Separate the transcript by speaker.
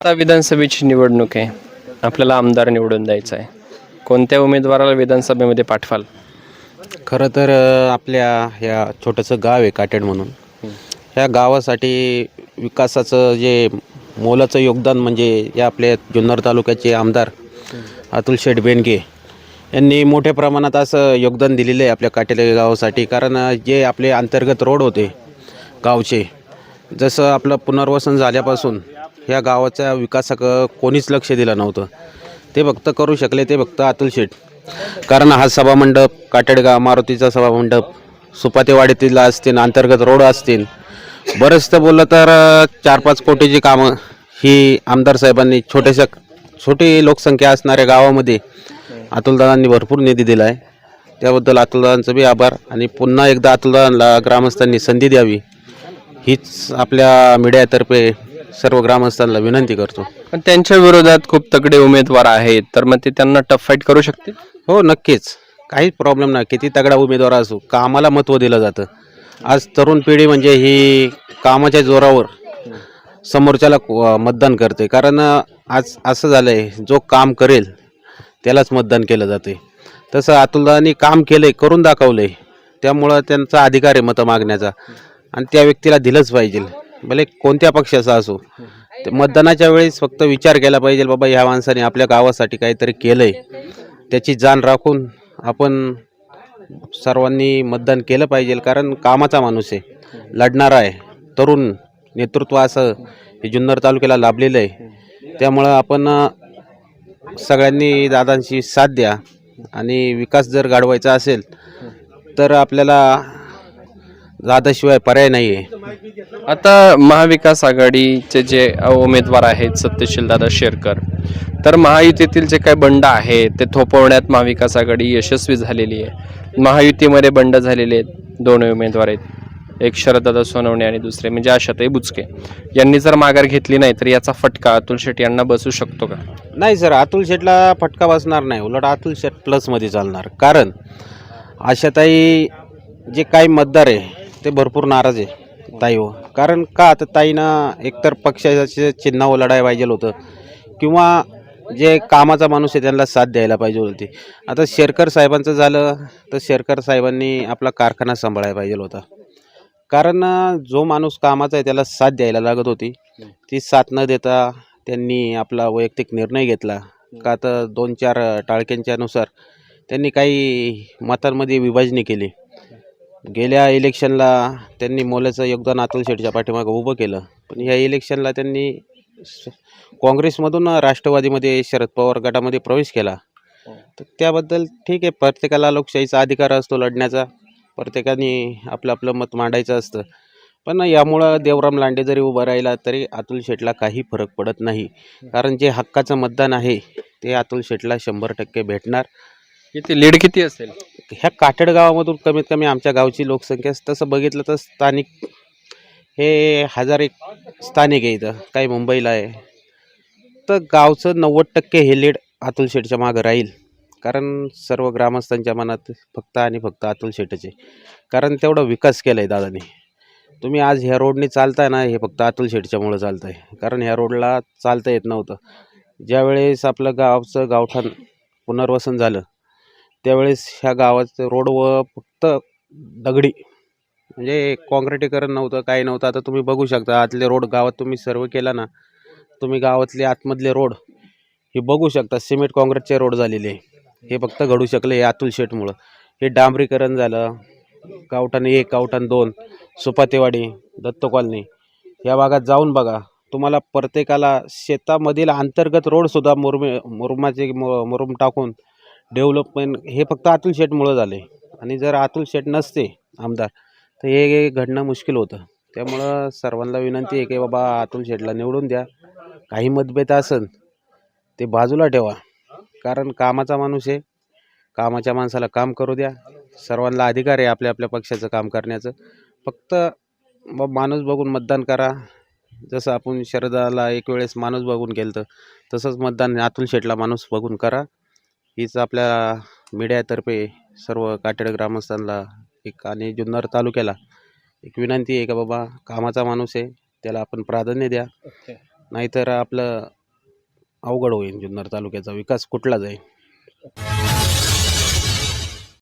Speaker 1: आता विधानसभेची निवडणूक आहे. आपल्याला आमदार निवडून द्यायचा आहे. कोणत्या उमेदवाराला विधानसभेमध्ये पाठवाल?
Speaker 2: खरं तर आपल्या ह्या छोटंसं गाव आहे काटेड म्हणून. ह्या गावासाठी विकासाचं जे मोलाचं योगदान म्हणजे या आपल्या जुन्नर तालुक्याचे आमदार अतुल शेठ बेनगे यांनी मोठ्या प्रमाणात असं योगदान दिलेलं आहे आपल्या काटेड गावासाठी. कारण जे आपले अंतर्गत रोड होते गावचे जसं आपलं पुनर्वसन झाल्यापासून ह्या गावाच्या विकासाक कोणीच लक्ष दिलं नव्हतं. ते फक्त करू शकले ते फक्त अतुल शेठ. कारण हा सभामंडप काटेडगाव मारुतीचा सभामंडप सुपातेवाडीतील असतील अंतर्गत रोड असतील. बरंचसं बोललं तर चार पाच कोटीची कामं ही आमदार साहेबांनी छोट्याशा छोटी लोकसंख्या असणाऱ्या गावामध्ये अतुलदादांनी भरपूर निधी दिला आहे त्याबद्दल अतुलदादांचं बी आभार आणि पुन्हा एकदा अतुलदादांना ग्रामस्थांनी संधी द्यावी. हीच आपल्या मीडियातर्फे सर्व ग्रामस्थांना विनंती करतो.
Speaker 1: पण त्यांच्या विरोधात खूप तगडे उमेदवार आहेत तर मग ते त्यांना टफ फाईट करू शकतील?
Speaker 2: हो नक्कीच. काहीच प्रॉब्लेम नाही. किती तगडा उमेदवार असो कामाला महत्त्व दिलं जातं. आज तरुण पिढी म्हणजे ही कामाच्या जोरावर समोरच्याला क- मतदान करते. कारण आज असं झालं आहे जो काम करेल त्यालाच मतदान केलं जाते तसं अतुलदानी काम केलं आहे करून दाखवलं आहे त्यामुळं त्यांचा अधिकार आहे मतं मागण्याचा. आणि त्या व्यक्तीला दिलंच पाहिजे. भले कोणत्या पक्षाचा असो ते मतदानाच्या वेळेस फक्त विचार केला पाहिजे बाबा ह्या माणसाने आपल्या गावासाठी काहीतरी केलं आहे त्याची जाण राखून आपण सर्वांनी मतदान केलं पाहिजे कारण कामाचा माणूस आहे लढणारा आहे. तरुण नेतृत्व असं हे जुन्नर तालुक्याला लाभलेलं आहे. त्यामुळं आपण सगळ्यांनी दादांची साथ द्या आणि विकास जर घडवायचा असेल तर आपल्याला दादाशिवाय पर्याय नाही आहे
Speaker 1: आता महाविकास आघाडीचे जे उमेदवार आहेत सत्यशील दादा शेरकर तर महायुतीतील जे काही बंड आहे ते थोपवण्यात महाविकास आघाडी यशस्वी झालेली आहे. महायुतीमध्ये बंड झालेले आहेत दोन उमेदवार आहेत एक शरददादा सोनवणे आणि दुसरे म्हणजे आशाताई बुचके. यांनी जर माघार घेतली नाही तर याचा फटका अतुल शेट्टी यांना बसू शकतो का?
Speaker 2: नाही सर अतुल शेठला फटका बसणार नाही. उलट अतुल शेठ प्लसमध्ये चालणार. कारण आशाताई जे काही मतदार आहे ते भरपूर नाराज आहे ताईवर हो. कारण का तर ताईनं एकतर पक्षाचे चिन्हावर लढायला पाहिजे होतं किंवा जे कामाचा माणूस आहे त्यांना साथ द्यायला पाहिजे होती. आता शेरकर साहेबांचं झालं तर शेरकर साहेबांनी आपला कारखाना सांभाळायला पाहिजे होता. कारण जो माणूस कामाचा आहे त्याला साथ द्यायला लागत होती. ती साथ न देता त्यांनी आपला वैयक्तिक निर्णय घेतला. का तर दोन चार टाळक्यांच्यानुसार त्यांनी काही मतांमध्ये विभाजणी केली. गेल्या इलेक्शनला त्यांनी मोलाचं योगदान अतुल शेठच्या पाठीमागं उभं केलं. पण ह्या इलेक्शनला त्यांनी स- काँग्रेसमधून राष्ट्रवादीमध्ये शरद पवार गटामध्ये प्रवेश केला. तर त्याबद्दल ठीक आहे प्रत्येकाला लोकशाहीचा अधिकार असतो लढण्याचा. प्रत्येकाने आपलं आपलं मत मांडायचं असतं. पण यामुळं देवराम लांडे जरी उभं राहिला तरी अतुल शेठला काही फरक पडत नाही. कारण जे हक्काचं मतदान आहे ते अतुल शेठला शंभर टक्के भेटणार.
Speaker 1: किती? लीड किती असेल?
Speaker 2: ह्या काटेड गावामधून कमीत कमी आमच्या गावची लोकसंख्या तसं बघितलं तर स्थानिक हे हजार एक स्थानिक आहे इथं काही मुंबईला आहे. तर गावचं नव्वद टक्के हे लीड अतुल शेठच्या मागं राहील. कारण सर्व ग्रामस्थांच्या मनात फक्त आणि फक्त अतुल शेठचे कारण तेवढा विकास केला आहे दादाने. तुम्ही आज ह्या रोडने चालताय ना हे फक्त अतुल शेठच्यामुळं चालतं आहे कारण ह्या रोडला चालता येत नव्हतं. ज्यावेळेस आपलं गावचं गावठाण पुनर्वसन झालं त्यावेळेस ह्या गावाचं रोड व फक्त दगडी. म्हणजे काँक्रिटीकरण नव्हतं काही नव्हतं. आता तुम्ही बघू शकता आतले रोड गावात तुम्ही सर्व केला ना तुम्ही गावातले आतमधले रोड हे बघू शकता सिमेंट काँक्रीटचे रोड झालेले. हे फक्त घडू शकले हे अतुल शेटमुळं हे डांबरीकरण झालं गावठाण एक गावठाण दोन सुपातेवाडी दत्त कॉलनी. या भागात जाऊन बघा तुम्हाला प्रत्येकाला शेतामधील अंतर्गत रोडसुद्धा मुरमे मुरुमाचे मु- मुरुम टाकून डेव्हलपमेंट हे फक्त अतुल शेठमुळं झाले. आणि जर अतुल शेठ नसते आमदार तर हे घडणं मुश्किल होतं. त्यामुळं सर्वांना विनंती आहे की बाबा अतुल शेठला निवडून द्या. काही मतभेद असन ते बाजूला ठेवा. कारण कामाचा माणूस आहे. कामाच्या माणसाला काम करू द्या. सर्वांना अधिकार आहे आपल्या आपल्या पक्षाचं काम करण्याचं. फक्त ब माणूस बघून मतदान करा. जसं आपण शरदाला एक वेळेस माणूस बघून केलं तर तसंच मतदान अतुल शेठला माणूस बघून करा. हीच आपल्या मीडियातर्फे सर्व काटेड ग्रामस्थांना एक आणि जुन्नर तालुक्याला एक विनंती आहे का बाबा कामाचा माणूस आहे त्याला आपण प्राधान्य द्या. नाहीतर आपलं अवघड होईल जुन्नर तालुक्याचा विकास कुठला जाईल?